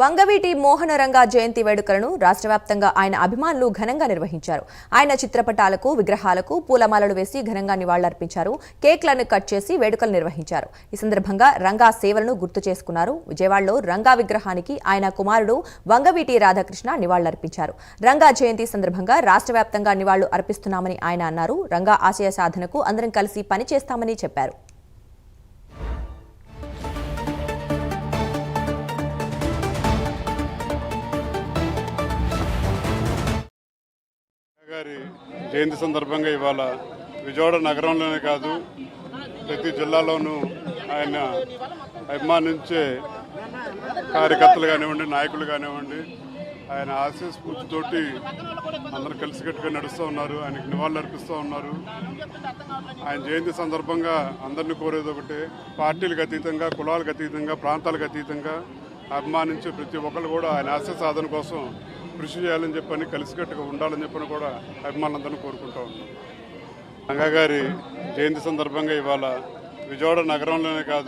వంగవీటి మోహనరంగ జయంతి వేడుకలను రాష్ట్ర వ్యాప్తంగా ఆయన అభిమానులు ఘనంగా నిర్వహించారు. ఆయన చిత్రపటాలకు విగ్రహాలకు పూలమాలలు వేసి ఘనంగా నివాళులర్పించారు. కేక్లను కట్ చేసి వేడుకలు నిర్వహించారు. ఈ సందర్భంగా రంగా సేవలను గుర్తు చేసుకున్నారు. విజయవాడలో రంగా విగ్రహానికి ఆయన కుమారుడు వంగవీటి రాధాకృష్ణ నివాళులర్పించారు. రంగా జయంతి సందర్భంగా రాష్ట్ర వ్యాప్తంగా నివాళులు అర్పిస్తున్నామని ఆయన అన్నారు. రంగా ఆశయ సాధనకు అందరం కలిసి పనిచేస్తామని చెప్పారు. గారి జయంతి సందర్భంగా ఇవాళ విజయవాడ నగరంలోనే కాదు ప్రతి జిల్లాలోనూ ఆయన అభిమానించే కార్యకర్తలు కానివ్వండి నాయకులు కానివ్వండి ఆయన ఆశయ స్ఫూర్తితోటి అందరూ కలిసికట్టుగా నడుస్తూ ఉన్నారు ఆయనకి నివాళులు అర్పిస్తూ ఉన్నారు. ఆయన జయంతి సందర్భంగా అందరినీ కోరేది ఒకటే పార్టీలకు అతీతంగా కులాలకు అతీతంగా ప్రాంతాలకు అతీతంగా అభిమానించే ప్రతి ఒక్కరు కూడా ఆయన ఆశయ సాధన కోసం కృషి చేయాలని చెప్పని కలిసికట్టుగా ఉండాలని చెప్పని కూడా అభిమానులందరినీ కోరుకుంటా ఉన్నాం. గంగా గారి జయంతి సందర్భంగా ఇవాళ విజయవాడ నగరంలోనే కాదు